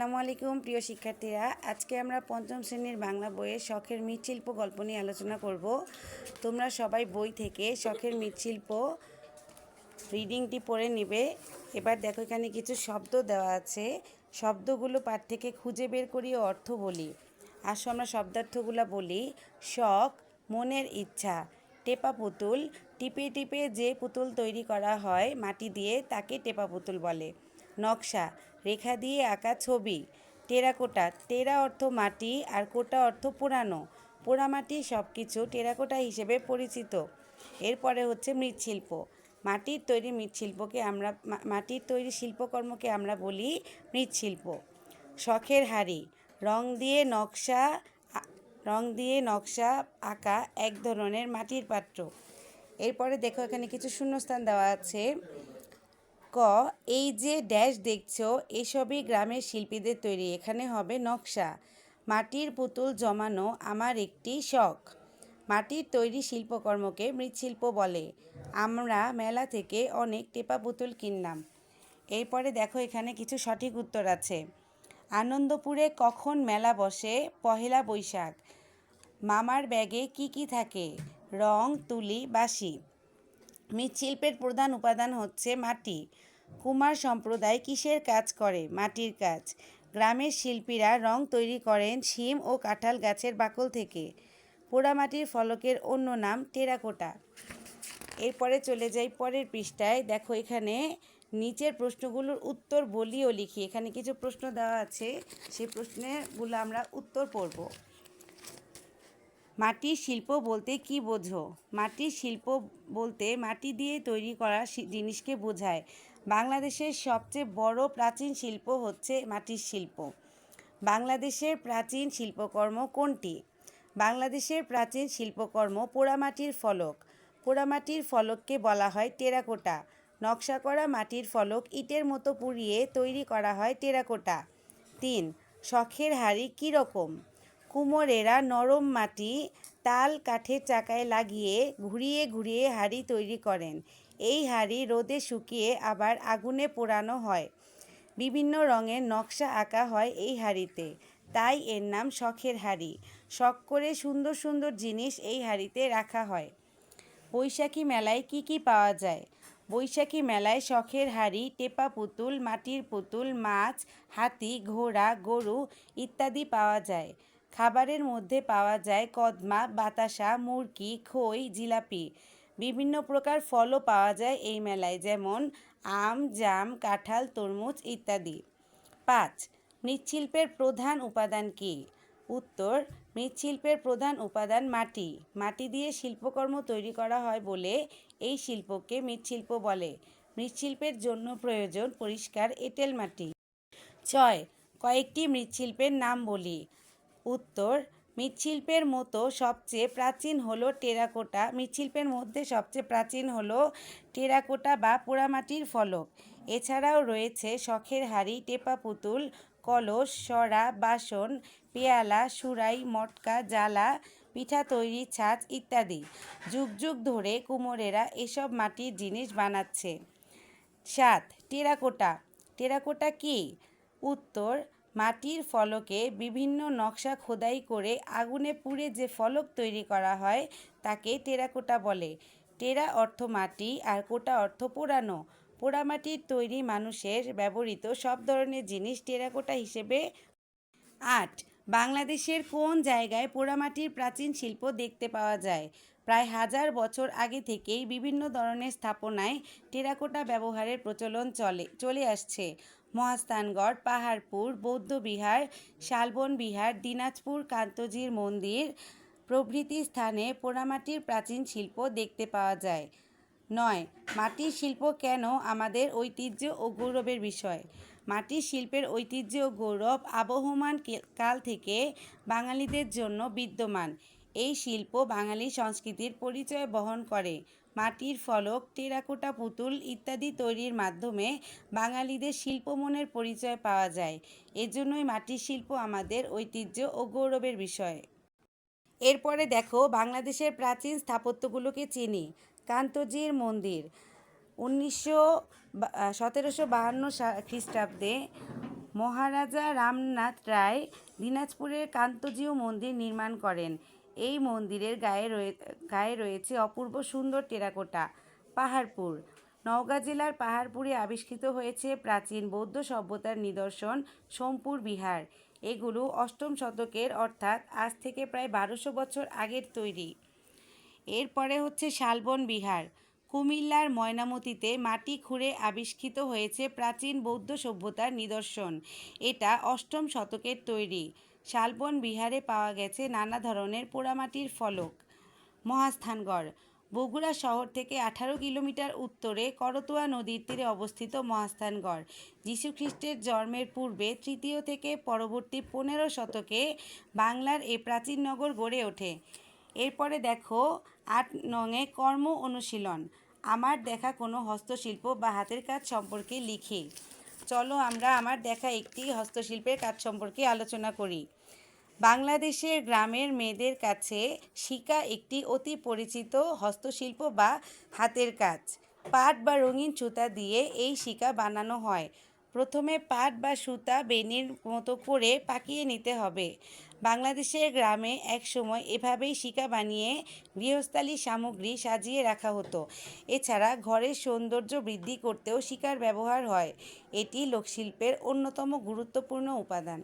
আসসালামু আলাইকুম, প্রিয় শিক্ষার্থীরা। আজকে আমরা পঞ্চম শ্রেণির বাংলা বইয়ের শখের মৃৎশিল্প গল্প নিয়ে আলোচনা করব। তোমরা সবাই বই থেকে শখের মৃৎশিল্প রিডিংটি পড়ে নেবে। এবার দেখো, এখানে কিছু শব্দ দেওয়া আছে। শব্দগুলো পাঠ থেকে খুঁজে বের করি অর্থ বলি। আসো, আমরা শব্দার্থগুলো বলি। শখ, মনের ইচ্ছা, টেপা পুতুল, টিপে টিপে যে পুতুল তৈরি করা হয় মাটি দিয়ে তাকে টেপা পুতুল বলে। নকশা, রেখা দিয়ে আঁকা ছবি। টেরাকোটা টেরা অর্থ মাটি আর কোটা অর্থ পোড়ানো। পোড়ামাটি সব কিছু টেরাকোটা হিসেবে পরিচিত। এরপরে হচ্ছে মৃৎশিল্প। মাটির তৈরি মৃৎশিল্পকে আমরা মাটির তৈরি শিল্পকর্মকে আমরা বলি মৃৎশিল্প। শখের হাড়ি, রং দিয়ে নকশা রং দিয়ে নকশা আঁকা এক ধরনের মাটির পাত্র। এরপরে দেখো এখানে কিছু শূন্যস্থান দেওয়া আছে। ক, এই যে ড্যাশ দেখছ, এসবই গ্রামের শিল্পীদের তৈরি। এখানে হবে নকশা। মাটির পুতুল জমানো আমার একটি শখ। মাটির তৈরি শিল্পকর্মকে মৃৎশিল্প বলে। আমরা মেলা থেকে অনেক টেপা পুতুল কিনলাম। এরপরে দেখো এখানে কিছু সঠিক উত্তর আছে। আনন্দপুরে কখন মেলা বসে? পহেলা বৈশাখ। মামার ব্যাগে কি কি থাকে? রং, তুলি, বাঁশি। মৃৎশিল্পের প্রধান উপাদান হচ্ছে মাটি। কুমার সম্প্রদায় কিসের কাজ করে? মাটির কাজ। গ্রামের শিল্পীরা রং তৈরি করেন শিম ও কাঁঠাল গাছের বাকল থেকে। পোড়ামাটির ফলকের অন্য নাম টেরাকোটা। এরপরে চলে যাই পরের পৃষ্ঠায়। দেখো এখানে নিচের প্রশ্নগুলোর উত্তর বলিও লিখি। এখানে কিছু প্রশ্ন দেওয়া আছে। সেই প্রশ্নগুলো আমরা উত্তর পড়ব। মাটির শিল্প বলতে কি বোঝো? মাটির শিল্প বলতে মাটি দিয়ে তৈরি করা জিনিসকে বোঝায়। বাংলাদেশের সবচেয়ে বড় প্রাচীন শিল্প হচ্ছে মাটির শিল্প। বাংলাদেশের প্রাচীন শিল্পকর্ম কোনটি? বাংলাদেশের প্রাচীন শিল্পকর্ম পোড়ামাটির ফলক। পোড়ামাটির ফলককে বলা হয় টেরাকোটা। নকশা করা মাটির ফলক ইটের মতো পুড়িয়ে তৈরি করা হয় টেরাকোটা। তিন, শখের হাড়ি কীরকম কুমোরেরা নরম মাটি, তাল কাঠের চাকায় লাগিয়ে ঘুরিয়ে ঘুরিয়ে হাঁড়ি তৈরি করেন। এই হাঁড়ি রোদে শুকিয়ে আবার আগুনে পোড়ানো হয়। বিভিন্ন রঙের নকশা আঁকা হয় এই হাঁড়িতে। তাই এর নাম শখের হাঁড়ি। শখ করে সুন্দর সুন্দর জিনিস এই হাঁড়িতে রাখা হয়। বৈশাখী মেলায় কি কি পাওয়া যায়? বৈশাখী মেলায় শখের হাড়ি, টেপা পুতুল, মাটির পুতুল, মাছ, হাতি, ঘোড়া, গরু ইত্যাদি পাওয়া যায়। খাবারের মধ্যে পাওয়া যায় কদমা, বাতাসা মুরকি খই, জিলাপি। বিভিন্ন প্রকার ফলও পাওয়া যায় এই মেলায়, যেমন আম, জাম, কাঁঠাল, তরমুজ ইত্যাদি। পাঁচ, মৃৎশিল্পের প্রধান উপাদান কী? উত্তর, মৃৎশিল্পের প্রধান উপাদান মাটি। মাটি দিয়ে শিল্পকর্ম তৈরি করা হয় বলে এই শিল্পকে মৃৎশিল্প বলে। মৃৎশিল্পের জন্য প্রয়োজন পরিষ্কার এঁটেল মাটি। ছয়, কয়েকটি মৃৎশিল্পের নাম বলি। উত্তর, মৃৎশিল্পের মতো সবচেয়ে প্রাচীন হলো টেরাকোটা। মৃৎশিল্পের মধ্যে সবচেয়ে প্রাচীন হলো টেরাকোটা বা পোড়ামাটির ফলক। এছাড়াও রয়েছে শখের হাড়ি, টেপা পুতুল, কলস, সরা, বাসন, পেয়ালা, সুরাই, মটকা, জ্বালা, পিঠা তৈরি, ছাঁচ ইত্যাদি। যুগ যুগ ধরে কুমোরেরা এসব মাটির জিনিস বানাচ্ছে। সাত, টেরাকোটা। টেরাকোটা কি? উত্তর মাটির ফলকে বিভিন্ন নকশা খোদাই করে আগুনে পুড়ে যে ফলক তৈরি করা হয়, তাকে টেরাকোটা বলে। টেরা অর্থ মাটি আর কোটা অর্থ পোড়ানো। পোড়ামাটির তৈরি মানুষের ব্যবহৃত সব ধরনের জিনিস টেরাকোটা হিসেবে। আট, বাংলাদেশের কোন জায়গায় পোড়ামাটির প্রাচীন শিল্প দেখতে পাওয়া যায়? প্রায় হাজার বছর আগে থেকেই বিভিন্ন ধরনের স্থাপনায় টেরাকোটা ব্যবহারের প্রচলন চলে চলে আসছে। মহাস্থানগড়, পাহাড়পুর বৌদ্ধবিহার শালবন বিহার, দিনাজপুর, কান্তজির মন্দির প্রভৃতি স্থানে পোড়ামাটির প্রাচীন শিল্প দেখতে পাওয়া যায়। নয়, মাটির শিল্প কেন আমাদের ঐতিহ্য ও গৌরবের বিষয়? মাটির শিল্পের ঐতিহ্য ও গৌরব আবহমান কাল থেকে বাঙালিদের জন্য বিদ্যমান। এই শিল্প বাঙালি সংস্কৃতির পরিচয় বহন করে। মাটির ফলক, টেরাকোটা পুতুল ইত্যাদি তৈরির মাধ্যমে বাঙালিদের শিল্পমনের পরিচয় পাওয়া যায়। এজন্যই মাটির শিল্প আমাদের ঐতিহ্য ও গৌরবের বিষয়। এরপরে দেখো, বাংলাদেশের প্রাচীন স্থাপত্যগুলোকে চিনি। কান্তজির মন্দির, উনিশশো সতেরোশো বাহান্ন খ্রিস্টাব্দে মহারাজা রামনাথ রায় দিনাজপুরের কান্তজিউ মন্দির নির্মাণ করেন। এই মন্দিরের গায়ে রয়ে, গায়ে রয়েছে অপূর্ব সুন্দর টেরাকোটা, পাহাড়পুর। নওগাঁ জেলার পাহাড়পুরে আবিষ্কৃত হয়েছে প্রাচীন বৌদ্ধ সভ্যতার নিদর্শন সোমপুর বিহার। এগুলো অষ্টম শতকের অর্থাৎ আজ থেকে প্রায় বারোশো বছর আগের তৈরি। এরপরে হচ্ছে শালবন বিহার। কুমিল্লার ময়নামতিতে মাটি খুঁড়ে আবিষ্কৃত হয়েছে প্রাচীন বৌদ্ধ সভ্যতার নিদর্শন। এটা অষ্টম শতকের তৈরি। শালবন বিহারে পাওয়া গেছে নানা ধরনের পোড়ামাটির ফলক। মহাস্থানগড়। বগুড়া শহর থেকে আঠারো কিলোমিটার উত্তরে করতোয়া নদীর তীরে অবস্থিত মহাস্থানগড়। যীশুখ্রিস্টের জন্মের পূর্বে তৃতীয় থেকে পরবর্তী পনেরো শতকে বাংলার এ প্রাচীন নগর গড়ে ওঠে। এরপরে দেখো আট নঙে কর্ম অনুশীলন। আমার দেখা কোনো হস্তশিল্প বা হাতের কাজ সম্পর্কে লিখি। চলো আমরা আমার দেখা একটি হস্তশিল্পের কাজ সম্পর্কে আলোচনা করি। বাংলাদেশের গ্রামের মেয়েদের কাছে শিকা একটি অতি পরিচিত হস্তশিল্প বা হাতের কাজ। পাট বা রঙিন সুতা দিয়ে এই শিকা বানানো হয়। প্রথমে পাট বা সুতা বেনির মতো করে পাকিয়ে নিতে হবে। বাংলাদেশের গ্রামে একসময় এভাবেই শিকা বানিয়ে গৃহস্থালী সামগ্রী সাজিয়ে রাখা হতো। এছাড়া ঘরের সৌন্দর্য বৃদ্ধি করতেও শিকার ব্যবহার হয়। এটি লোকশিল্পের অন্যতম গুরুত্বপূর্ণ উপাদান।